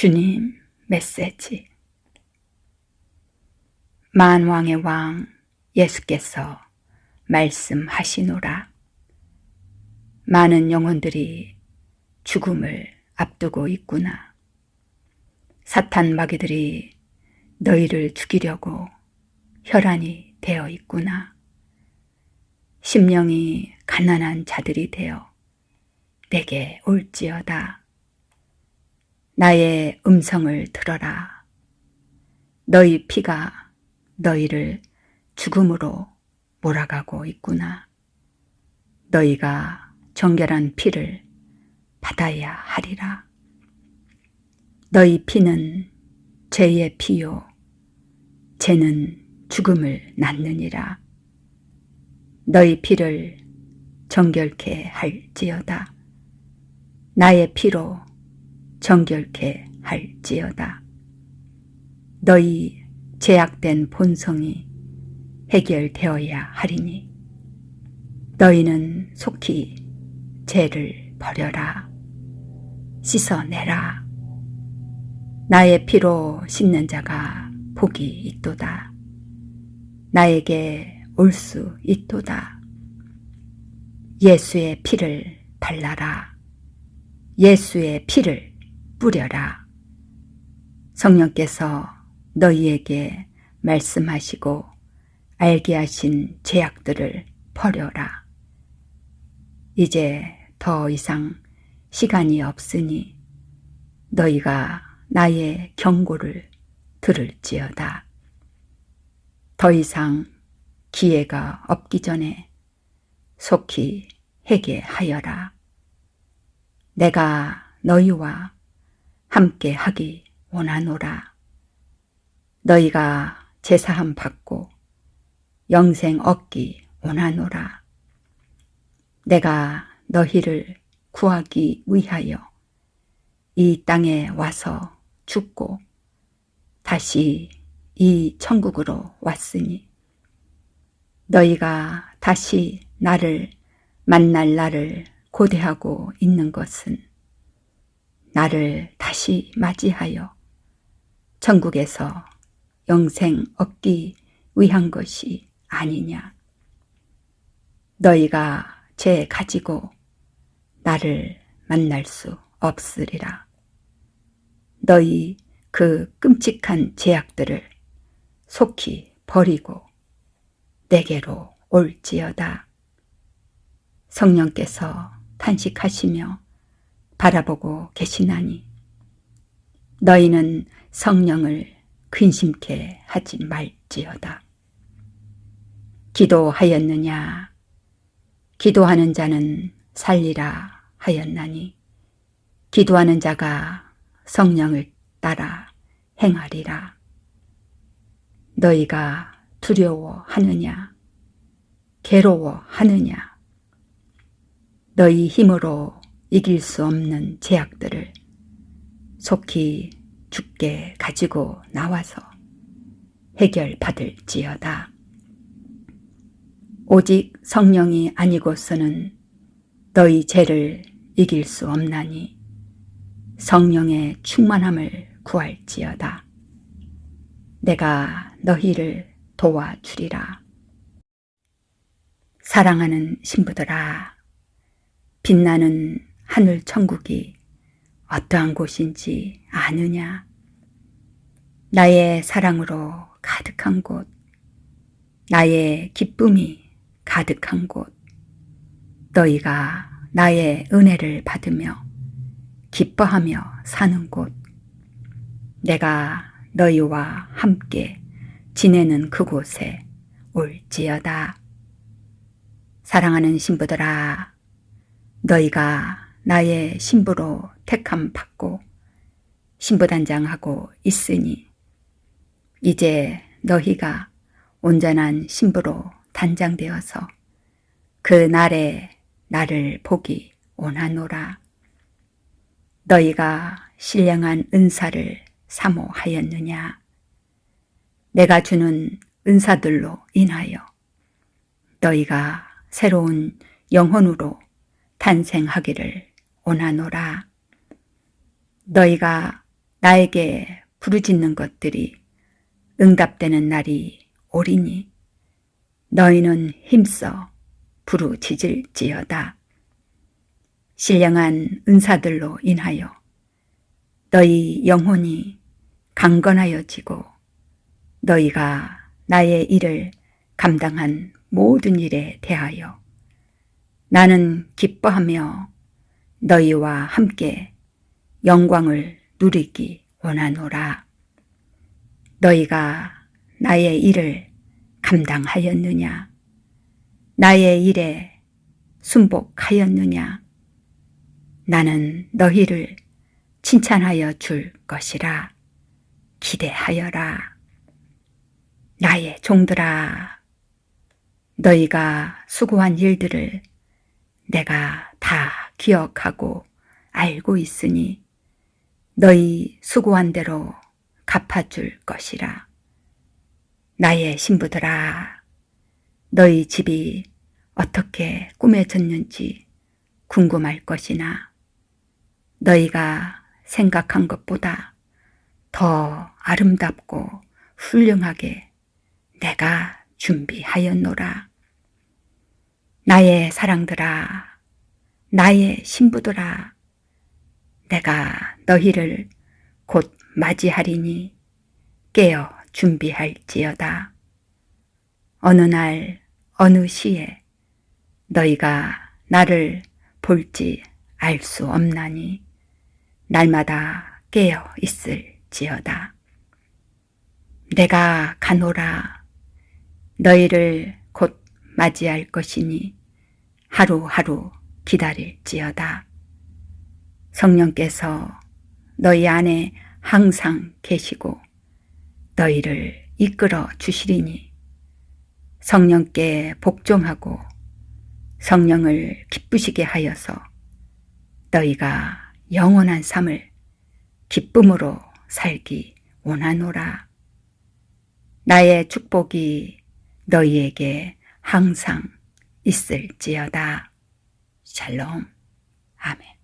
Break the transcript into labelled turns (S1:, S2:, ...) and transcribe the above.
S1: 주님 메시지 만왕의 왕 예수께서 말씀하시노라. 많은 영혼들이 죽음을 앞두고 있구나. 사탄 마귀들이 너희를 죽이려고 혈안이 되어 있구나. 심령이 가난한 자들이 되어 내게 올지어다. 나의 음성을 들어라. 너희 피가 너희를 죽음으로 몰아가고 있구나. 너희가 정결한 피를 받아야 하리라. 너희 피는 죄의 피요. 죄는 죽음을 낳느니라. 너희 피를 정결케 할지어다. 나의 피로 정결케 할지어다. 너희 제약된 본성이 해결되어야 하리니 너희는 속히 죄를 버려라. 씻어내라. 나의 피로 씻는 자가 복이 있도다. 나에게 올 수 있도다. 예수의 피를 발라라. 예수의 피를 뿌려라. 성령께서 너희에게 말씀하시고 알게 하신 제약들을 버려라. 이제 더 이상 시간이 없으니 너희가 나의 경고를 들을지어다. 더 이상 기회가 없기 전에 속히 회개하여라. 내가 너희와 함께 하기 원하노라. 너희가 제사함 받고 영생 얻기 원하노라. 내가 너희를 구하기 위하여 이 땅에 와서 죽고 다시 이 천국으로 왔으니 너희가 다시 나를 만날 날을 고대하고 있는 것은 나를 다시 맞이하여 천국에서 영생 얻기 위한 것이 아니냐. 너희가 죄 가지고 나를 만날 수 없으리라. 너희 그 끔찍한 제약들을 속히 버리고 내게로 올지어다. 성령께서 탄식하시며 바라보고 계시나니 너희는 성령을 근심케 하지 말지어다. 기도하였느냐? 기도하는 자는 살리라 하였나니 기도하는 자가 성령을 따라 행하리라. 너희가 두려워하느냐? 괴로워하느냐? 너희 힘으로 이길 수 없는 제약들을 속히 죽게 가지고 나와서 해결받을지어다. 오직 성령이 아니고서는 너희 죄를 이길 수 없나니 성령의 충만함을 구할지어다. 내가 너희를 도와주리라. 사랑하는 신부들아, 빛나는 하늘 천국이 어떠한 곳인지 아느냐? 나의 사랑으로 가득한 곳, 나의 기쁨이 가득한 곳, 너희가 나의 은혜를 받으며 기뻐하며 사는 곳, 내가 너희와 함께 지내는 그곳에 올지어다. 사랑하는 신부들아, 너희가 나의 신부로 택함 받고 신부단장하고 있으니 이제 너희가 온전한 신부로 단장되어서 그 날에 나를 보기 원하노라. 너희가 신령한 은사를 사모하였느냐? 내가 주는 은사들로 인하여 너희가 새로운 영혼으로 탄생하기를 원하노라. 너희가 나에게 부르짖는 것들이 응답되는 날이 오리니 너희는 힘써 부르짖을지어다. 신령한 은사들로 인하여 너희 영혼이 강건하여지고 너희가 나의 일을 감당한 모든 일에 대하여 나는 기뻐하며 너희와 함께 영광을 누리기 원하노라. 너희가 나의 일을 감당하였느냐? 나의 일에 순복하였느냐? 나는 너희를 칭찬하여 줄 것이라. 기대하여라. 나의 종들아, 너희가 수고한 일들을 내가 다 기억하고 알고 있으니 너희 수고한 대로 갚아줄 것이라. 나의 신부들아, 너희 집이 어떻게 꾸며졌는지 궁금할 것이나 너희가 생각한 것보다 더 아름답고 훌륭하게 내가 준비하였노라. 나의 사랑들아, 나의 신부들아, 내가 너희를 곧 맞이하리니 깨어 준비할지어다. 어느 날, 어느 시에 너희가 나를 볼지 알 수 없나니 날마다 깨어 있을지어다. 내가 가노라 너희를 곧 맞이할 것이니 하루하루 기다릴지어다. 성령께서 너희 안에 항상 계시고 너희를 이끌어 주시리니 성령께 복종하고 성령을 기쁘시게 하여서 너희가 영원한 삶을 기쁨으로 살기 원하노라. 나의 축복이 너희에게 항상 있을지어다. 샬롬. 아멘.